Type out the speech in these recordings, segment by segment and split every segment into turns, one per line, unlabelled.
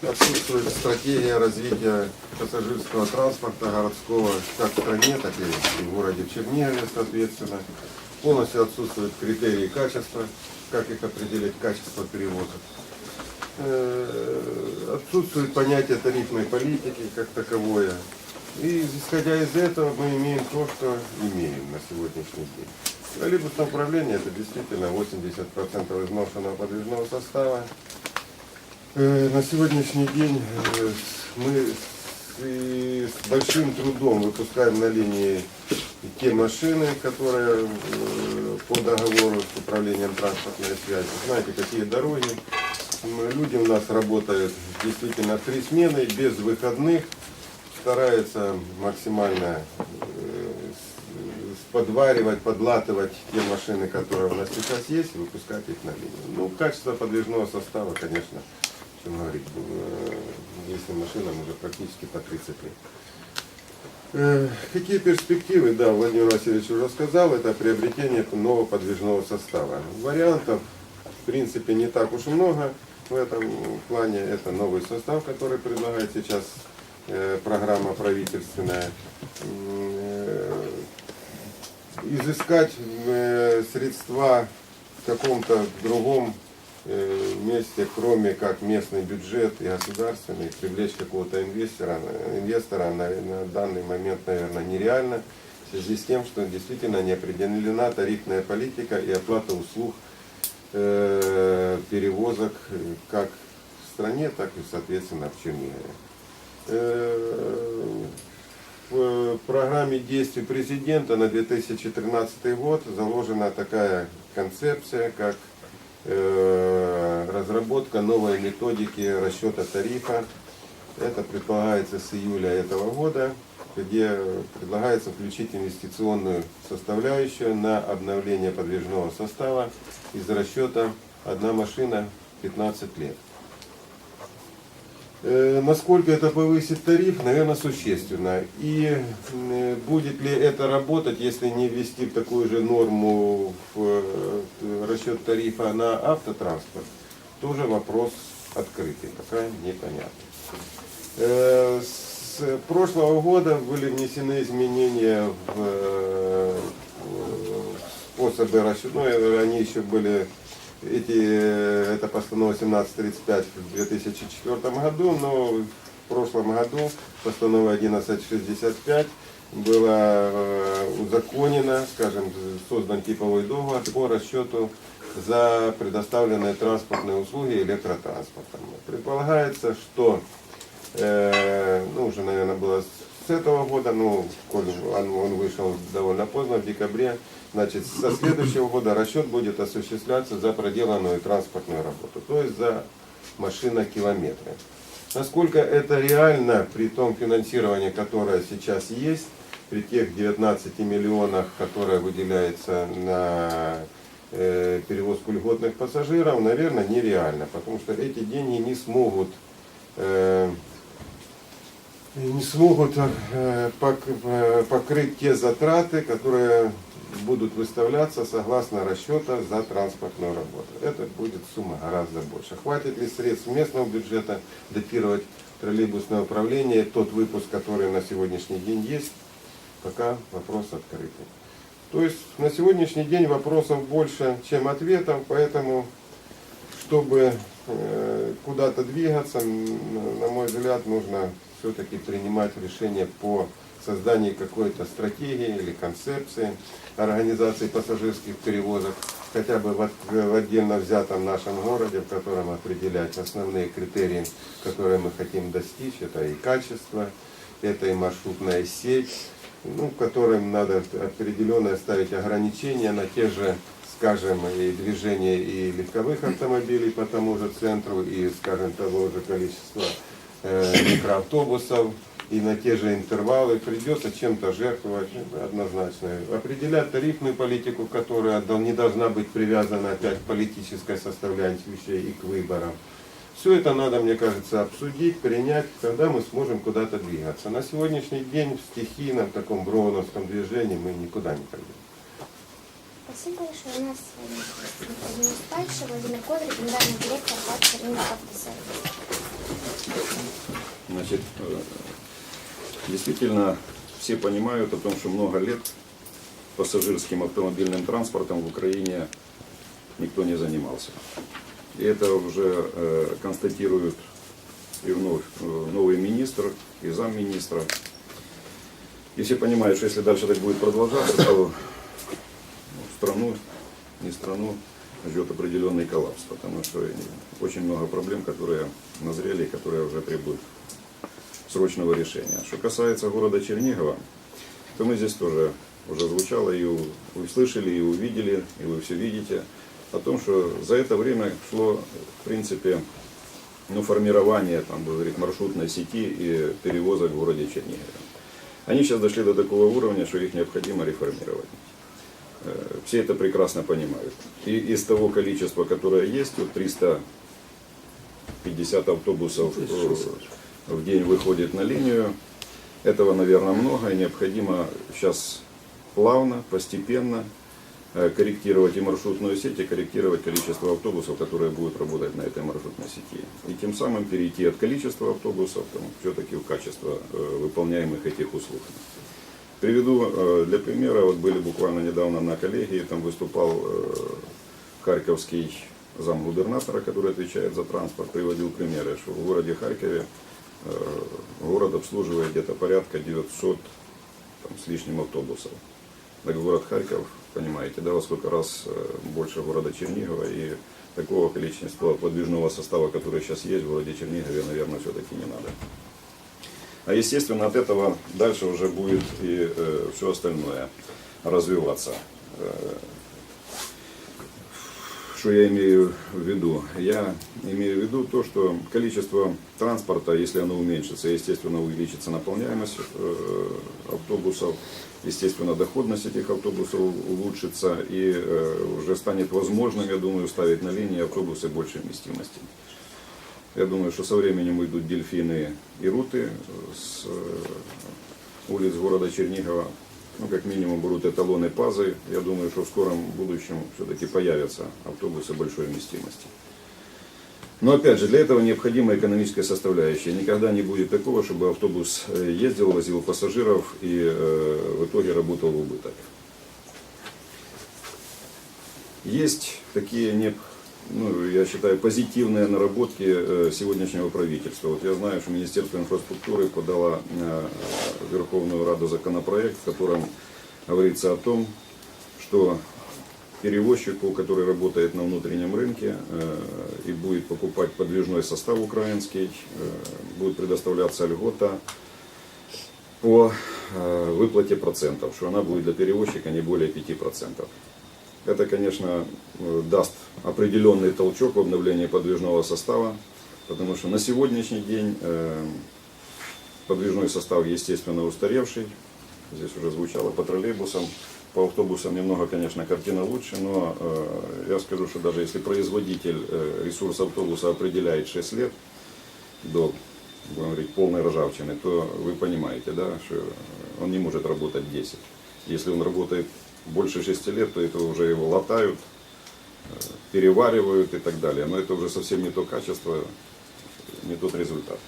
Отсутствует стратегия развития пассажирского транспорта городского как в стране, так и в городе Чернигове, соответственно. Полностью отсутствуют критерии качества, как их определять, качество перевозок. Э, Отсутствует понятие тарифной политики как таковое. И исходя из этого мы имеем то, что имеем на сегодняшний день. Троллейбусное управление это действительно 80% изношенного подвижного состава. Э, На сегодняшний день э, мы с, большим трудом выпускаем на линии те машины, которые э, по договору с управлением транспортной связи. Знаете, какие дороги. Люди у нас работают действительно три смены, без выходных. Стараются максимально подваривать, подлатывать те машины, которые у нас сейчас есть, и выпускать их на линию. Ну, качество подвижного состава, конечно, чем говорить, э, если машинам уже практически по 30 лет. Э, Какие перспективы? Да, Владимир Васильевич уже сказал, это приобретение нового подвижного состава. Вариантов, в принципе, не так уж много в этом плане. Это новый состав, который предлагает сейчас э, программа правительственная. Изыскать средства в каком-то другом э, месте, кроме как местный бюджет и государственный, привлечь какого-то инвестора, инвестора на, на данный момент, наверное, нереально, в связи с тем, что действительно не определена тарифная политика и оплата услуг э, перевозок э, как в стране, так и, соответственно, в Чернигове. Э, в программе действий президента на 2013 год заложена такая концепция, как э, разработка новой методики расчета тарифа. Это предполагается с июля этого года, где предлагается включить инвестиционную составляющую на обновление подвижного состава из расчета одна машина 15 лет. Э, Насколько это повысит тариф, наверное, существенно. И э, будет ли это работать, если не ввести такую же норму в э, расчет тарифа на автотранспорт, тоже вопрос открытый, пока непонятно. С прошлого года были внесены изменения в способы расчета, ну, э, они еще были эти, э, это постанова 1735 в 2004 году, но в прошлом году постанова 1165 была э, узаконена, скажем, создан типовой договор по расчету за предоставленные транспортные услуги электротранспортом. Предполагается, что, э, ну уже, наверное, было с этого года, ну, он, он вышел довольно поздно, в декабре, Значит, со следующего года расчет будет осуществляться за проделанную транспортную работу, то есть за машинокилометры. Насколько это реально при том финансировании, которое сейчас есть, при тех 19 миллионах, которые выделяется на э, перевозку льготных пассажиров, наверное, нереально, потому что эти деньги не смогут э, не смогут э, э, покрыть те затраты, которые будут выставляться согласно расчета за транспортную работу. Это будет сумма гораздо больше. Хватит ли средств местного бюджета датировать троллейбусное управление, тот выпуск, который на сегодняшний день есть, пока вопрос открытый. То есть на сегодняшний день вопросов больше, чем ответов, поэтому чтобы куда-то двигаться, на мой взгляд, нужно все-таки принимать решение по созданию какой-то стратегии или концепции организации пассажирских перевозок, хотя бы в отдельно взятом нашем городе, в котором определять основные критерии, которые мы хотим достичь. Это и качество, это и маршрутная сеть, ну, которым надо определенно ставить ограничения на те же, скажем, и движение и легковых автомобилей по тому же центру, и, скажем, того же количества э, микроавтобусов, и на те же интервалы придется чем-то жертвовать ну, однозначно. Определять тарифную политику, которая не должна быть привязана опять к политической составляющей и к выборам. Все это надо, мне кажется, обсудить, принять, тогда мы сможем куда-то двигаться. На сегодняшний день в стихийном таком броуновском движении мы никуда не пойдем.
Спасибо большое. У нас сегодня находилась Пальша, Владимир Коврик, генеральный директор «Рынок автосервис».
Значит, э, действительно, все понимают о том, что много лет пассажирским автомобильным транспортом в Украине никто не занимался. И это уже э, констатируют и вновь э, новый министр, и замминистра. И все понимают, что если дальше так будет продолжаться, то страну, не страну, ждет определенный коллапс, потому что очень много проблем, которые назрели, и которые уже требуют срочного решения. Что касается города Чернигова, то мы здесь тоже уже звучало, и у- вы слышали, и увидели, и вы все видите, о том, что за это время шло, в принципе, ну, формирование, там, будем говорить, маршрутной сети и перевозок в городе Чернигове. Они сейчас дошли до такого уровня, что их необходимо реформировать. Э, Все это прекрасно понимают. И из того количества, которое есть, вот 350 автобусов э, в день выходит на линию, этого, наверное, много, и необходимо сейчас плавно, постепенно э, корректировать и маршрутную сеть, и корректировать количество автобусов, которые будут работать на этой маршрутной сети. И тем самым перейти от количества автобусов все-таки в качество выполняемых этих услуг. Приведу э, для примера, вот были буквально недавно на коллегии, там выступал э, харьковский замгубернатора, который отвечает за транспорт, приводил примеры, что в городе Харькове э, город обслуживает где-то порядка 900 там, с лишним автобусов. Так город Харьков, понимаете, да, во сколько раз больше города Чернигова и такого количества подвижного состава, который сейчас есть в городе Чернигове, наверное, все-таки не надо. А естественно от этого дальше уже будет и все остальное развиваться. Э, что я имею в виду? Я имею в виду то, что количество транспорта, если оно уменьшится, естественно, увеличится наполняемость э, автобусов, естественно, доходность этих автобусов улучшится и э, уже станет возможным, я думаю, ставить на линии автобусы большей вместимости. Я думаю, что со временем уйдут дельфины и руты с э, улиц города Чернигова. Ну, как минимум, будут эталоны ПАЗы. Я думаю, что в скором будущем все-таки появятся автобусы большой вместимости. Но опять же, для этого необходима экономическая составляющая. Никогда не будет такого, чтобы автобус э, ездил, возил пассажиров и э, в итоге работал в убыток. Есть такие не, ну, я считаю, позитивные наработки э, сегодняшнего правительства. Вот я знаю, что Министерство инфраструктуры подало э, в Верховную Раду законопроект, в котором говорится о том, что перевозчику, который работает на внутреннем рынке э, и будет покупать подвижной состав украинский, э, будет предоставляться льгота по э, выплате процентов, что она будет для перевозчика не более 5%. Это, конечно, э, даст определенный толчок в обновлении подвижного состава, потому что на сегодняшний день э, подвижной состав, естественно, устаревший. Здесь уже звучало по троллейбусам, по автобусам немного, конечно, картина лучше, но э, я скажу, что даже если производитель э, ресурс автобуса определяет 6 лет до будем говорить, полной ржавчины, то вы понимаете, да, что он не может работать 10. Если он работает больше 6 лет, то это уже его латают, переваривают и так далее. Но это уже совсем не то качество, не тот результат.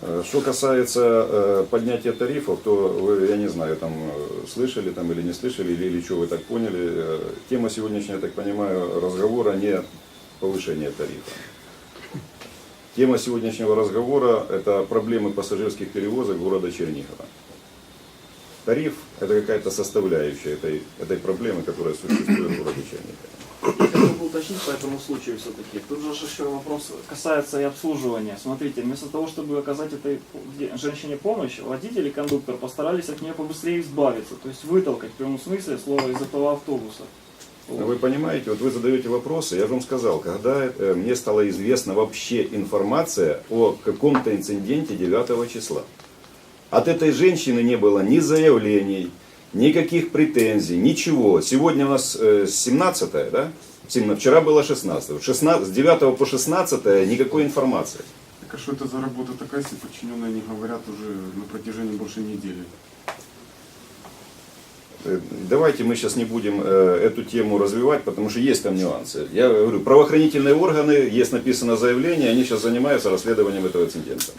Э, Что касается э, поднятия тарифов, то вы, я не знаю, там э, слышали там или не слышали, или, или что вы так поняли. э, Тема сегодняшняя, я так понимаю, разговора не повышение тарифа. Тема сегодняшнего разговора – это проблемы пассажирских перевозок города Чернигова. Тариф – это какая-то составляющая этой, этой проблемы, которая существует в городе Чернигове.
Хотел бы уточнить по этому случаю все-таки. Тут же еще вопрос касается и обслуживания. Смотрите, вместо того, чтобы оказать этой женщине помощь, водитель и кондуктор постарались от нее побыстрее избавиться, то есть вытолкать в прямом смысле слова из этого автобуса.
Но Вы понимаете, вот вы задаете вопросы, я же вам сказал, когда э, мне стала известна вообще информация о каком-то инциденте 9 числа. От этой женщины не было ни заявлений, никаких претензий, ничего. Сегодня у нас э, 17 да? Семна- Вчера было 16 16 С 9 по 16 никакой информации.
Так а что это за работа такая, если подчиненные не говорят уже на протяжении больше недели?
Э, Давайте мы сейчас не будем э, эту тему развивать, потому что есть там нюансы. Я говорю, правоохранительные органы, есть написано заявление, они сейчас занимаются расследованием этого инцидента.